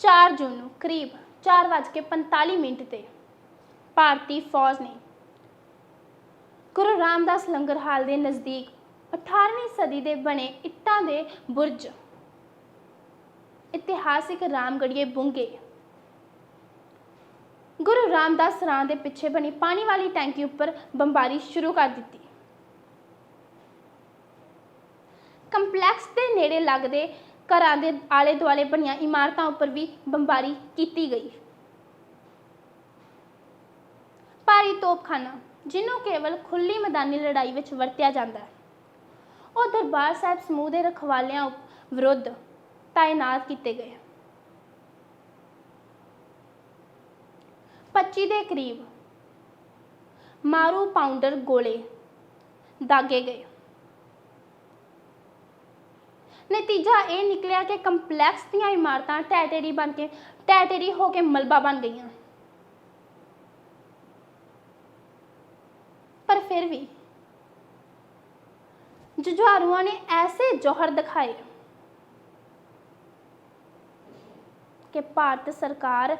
4 ਜੂਨ ਨੂੰ ਕਰੀਬ 4:45 ਮਿੰਟ ਤੇ ਭਾਰਤੀ ਫੌਜ ਨੇ ਗੁਰੂ ਰਾਮਦਾਸ ਲੰਗਰ ਹਾਲ ਦੇ ਨਜ਼ਦੀਕ 18ਵੀਂ ਸਦੀ ਦੇ ਬਣੇ ਇੱਟਾਂ ਦੇ ਬੁਰਜ ਇਤਿਹਾਸਿਕ ਰਾਮਗੜੀਏ ਬੁੰਗੇ। ਗੁਰੂ ਰਾਮਦਾਸ ਰਾਂ ਦੇ ਪਿੱਛੇ ਬਣੀ ਪਾਣੀ ਵਾਲੀ ਟੈਂਕੀ ਉੱਪਰ ਬੰਬਾਰੀ ਸ਼ੁਰੂ ਕਰ ਦਿੱਤੀ। ਕੰਪਲੈਕਸ ਦੇ ਨੇੜੇ ਲੱਗਦੇ ਘਰਾਂ ਦੇ ਆਲੇ ਦੁਆਲੇ ਬਣੀਆਂ ਇਮਾਰਤਾਂ ਉੱਪਰ ਵੀ ਬੰਬਾਰੀ ਕੀਤੀ ਗਈ। ਭਾਰੀ ਤੋਪਖਾਨਾ, ਜਿਹਨੂੰ ਕੇਵਲ ਖੁੱਲੀ ਮੈਦਾਨੀ ਲੜਾਈ ਵਿੱਚ ਵਰਤਿਆ ਜਾਂਦਾ ਹੈ। ਉਹ ਦਰਬਾਰ ਸਾਹਿਬ ਸਮੂਹ ਦੇ ਰਖਵਾਲਿਆਂ ਵਿਰੁੱਧ ਤਾਇਨਾਤ ਕੀਤੇ ਗਏ 25 ਦੇ ਕਰੀਬ ਮਾਰੂ ਪਾਊਂਡਰ ਗੋਲੇ ਦਾਗੇ ਗਏ। ਨਤੀਜਾ ਇਹ ਨਿਕਲਿਆ ਕਿ ਕੰਪਲੈਕਸ ਦੀਆਂ ਇਮਾਰਤਾਂ ਟੈਟੇਰੀ ਬਣ ਕੇ, ਟੈਟੇਰੀ ਹੋ ਕੇ ਮਲਬਾ ਬਣ ਗਈਆਂ। ਪਰ ਫਿਰ ਵੀ ਜੁਝਾਰੂਆਂ ਨੇ ਐਸੇ ਜੋਹਰ ਦਿਖਾਏ ਕਿ ਭਾਰਤ ਸਰਕਾਰ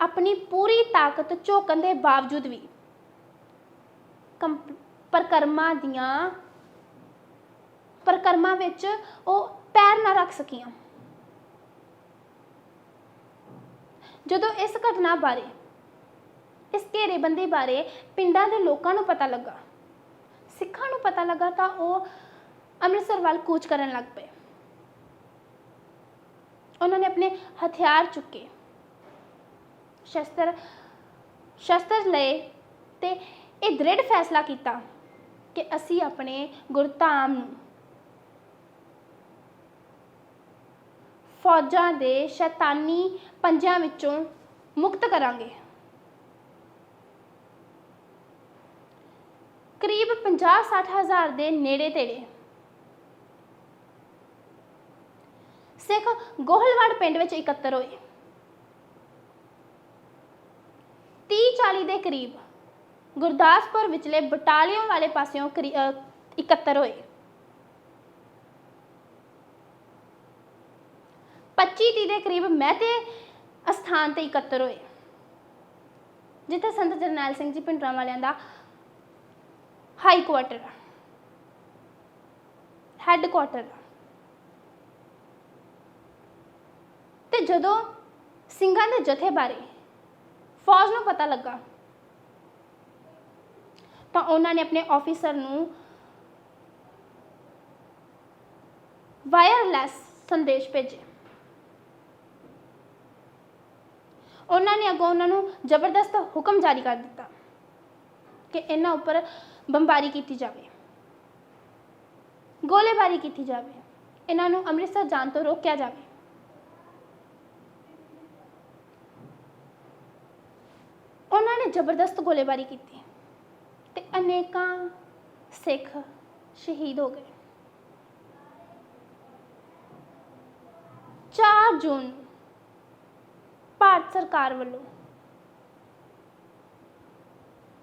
ਆਪਣੀ ਪੂਰੀ ਤਾਕਤ ਝੋਕਣ ਦੇ ਬਾਵਜੂਦ ਵੀ ਕੰਪ- ਪ੍ਰਕਰਮਾਂ ਦੀਆਂ ਪ੍ਰਕਰਮਾਂ ਵਿੱਚ ਉਹ ਪੈਰ ਨਾ ਰੱਖ ਸਕੀਆਂ। ਜਦੋਂ ਇਸ ਘਟਨਾ ਬਾਰੇ, ਇਸ ਘੇਰੇਬੰਦੀ ਬਾਰੇ ਪਿੰਡਾਂ ਦੇ ਲੋਕਾਂ ਨੂੰ ਪਤਾ ਲੱਗਾ, ਸਿੱਖਾਂ ਨੂੰ ਪਤਾ ਲੱਗਾ ਤਾਂ ਉਹ ਅੰਮ੍ਰਿਤਸਰ ਵੱਲ ਕੂਚ ਕਰਨ ਲੱਗ ਪਏ। ਉਹਨਾਂ ਨੇ ਆਪਣੇ ਹਥਿਆਰ ਚੁੱਕੇ, ਸ਼ਸਤਰ ਸ਼ਸਤਰ ਲਏ ਤੇ ਇਹ ਦ੍ਰਿੜ ਫੈਸਲਾ ਕੀਤਾ ਕਿ ਅਸੀਂ ਆਪਣੇ ਗੁਰਧਾਮ ਨੂੰ ਫੌਜਾਂ ਦੇ ਸ਼ੈਤਾਨੀ ਪੰਜਾਂ ਵਿੱਚੋਂ ਮੁਕਤ ਕਰਾਂਗੇ। ਕਰੀਬ 50-60 ਹਜ਼ਾਰ ਦੇ ਨੇੜੇ ਤੇੜੇ। ਸਿੱਖ ਗੋਹਲਵਾੜ ਪਿੰਡ ਵਿੱਚ ਇਕੱਤਰ ਹੋਏ। 30-40 ਦੇ ਕਰੀਬ ਗੁਰਦਾਸਪੁਰ ਵਿਚਲੇ ਬਟਾਲੀਅਨ ਵਾਲੇ ਪਾਸਿਓਂ ਕਰੀ- ਇਕੱਤਰ ਹੋਏ। 25 ਦੇ ਕਰੀਬ ਮਹਿਤੇ ਅਸਥਾਨ ਤੇ ਇਕੱਤਰ ਹੋਏ। ਜਿੱਥੇ ਸੰਤ ਜਰਨੈਲ ਸਿੰਘ ਜੀ ਪਿੰਡਰਾਂ ਵਾਲਿਆਂ ਦਾ ਹਾਈ ਕੁਆਟਰ ਹੈੱਡ ਕੁਆਟਰ ਤੇ ਜਦੋਂ ਸਿੰਘਾਂ ਦੇ ਜਥੇ ਬਾਰੇ ਫੌਜ ਨੂੰ ਪਤਾ ਲੱਗਾ, ਤਾਂ ਉਹਨਾਂ ਨੇ ਆਪਣੇ ਆਫੀਸਰ ਨੂੰ ਵਾਇਰਲੈਸ ਸੰਦੇਸ਼ ਭੇਜੇ। ਉਹਨਾਂ ਨੇ ਅੱਗੋਂ ਉਹਨਾਂ ਨੂੰ ਜ਼ਬਰਦਸਤ ਹੁਕਮ ਜਾਰੀ ਕਰ ਦਿੱਤਾ ਕਿ ਇਹਨਾਂ ਉੱਪਰ ਬੰਬਾਰੀ ਕੀਤੀ ਜਾਵੇ। ਗੋਲੇਬਾਰੀ ਕੀਤੀ ਜਾਵੇ। ਇਹਨਾਂ ਨੂੰ ਅੰਮ੍ਰਿਤਸਰ ਜਾਣ ਤੋਂ ਰੋਕਿਆ ਜਾਵੇ। ਉਹਨਾਂ ਨੇ ਜ਼ਬਰਦਸਤ ਗੋਲੇਬਾਰੀ ਕੀਤੀ ਤੇ ਅਨੇਕਾਂ ਸਿੱਖ ਸ਼ਹੀਦ ਹੋ ਗਏ। 4 ਜੂਨ ਭਾਰਤ ਸਰਕਾਰ ਵੱਲੋਂ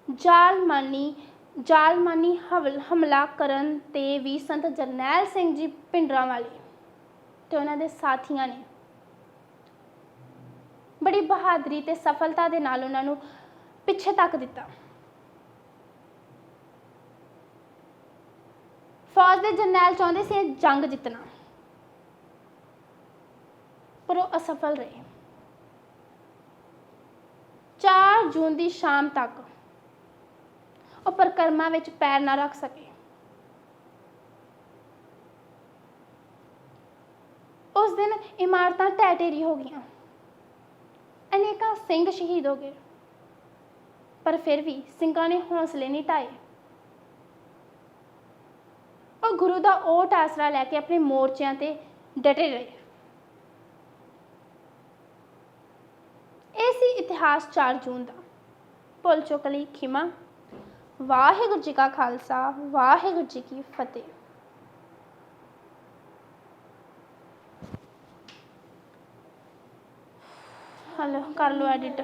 ਜਾਲਮਾਨੀ ਜਾਲਮਾਨੀ ਹਵਲ ਹਮਲਾ ਕਰਨ ਤੇ ਵੀ ਸੰਤ ਜਰਨੈਲ ਸਿੰਘ ਜੀ ਪਿੰਡਰਾਂ ਤੇ ਉਹਨਾਂ ਦੇ ਸਾਥੀਆਂ ਨੇ ਬੜੀ ਬਹਾਦਰੀ ਤੇ ਸਫਲਤਾ ਦੇ ਨਾਲ ਉਹਨਾਂ ਨੂੰ ਪਿੱਛੇ ਤੱਕ ਦਿੱਤਾ। ਫੌਜ ਦੇ ਜਰਨੈਲ ਚਾਹੁੰਦੇ ਸੀ ਜੰਗ ਜਿੱਤਣਾ, ਪਰ ਉਹ ਅਸਫਲ ਰਹੇ 4 ਜੂਨ ਦੀ ਸ਼ਾਮ ਤੱਕ ਉਹ ਪ੍ਰਕਰਮਾ ਵਿੱਚ ਪੈਰ ਨਾ ਰੱਖ ਸਕੇ। ਉਸ ਦਿਨ ਇਮਾਰਤਾਂ ਢਹਿ ਢੇਰੀ ਹੋ ਗਈਆਂ। ਅਨੇਕਾਂ ਸਿੰਘ ਸ਼ਹੀਦ ਹੋ ਗਏ। ਪਰ ਫਿਰ ਵੀ ਸਿੰਘਾਂ ਨੇ ਹੌਸਲੇ ਨਹੀਂ ਢਾਏ। ਉਹ ਗੁਰੂ ਦਾ ਓਟ ਆਸਰਾ ਲੈ ਕੇ ਆਪਣੇ ਮੋਰਚਿਆਂ ਤੇ ਡਟੇ ਰਹੇ ਇਹ ਸੀ ਇਤਿਹਾਸ 4 ਜੂਨ ਦਾ। ਭੁੱਲ ਚੁੱਕ ਲਈ ਖਿਮਾ। ਵਾਹਿਗੁਰੂ ਜੀ ਕਾ ਖਾਲਸਾ, ਵਾਹਿਗੁਰੂ ਜੀ ਕੀ ਫਤਿਹ। ਹਲੋ ਕਰ ਲਓ ਐਡਿਟ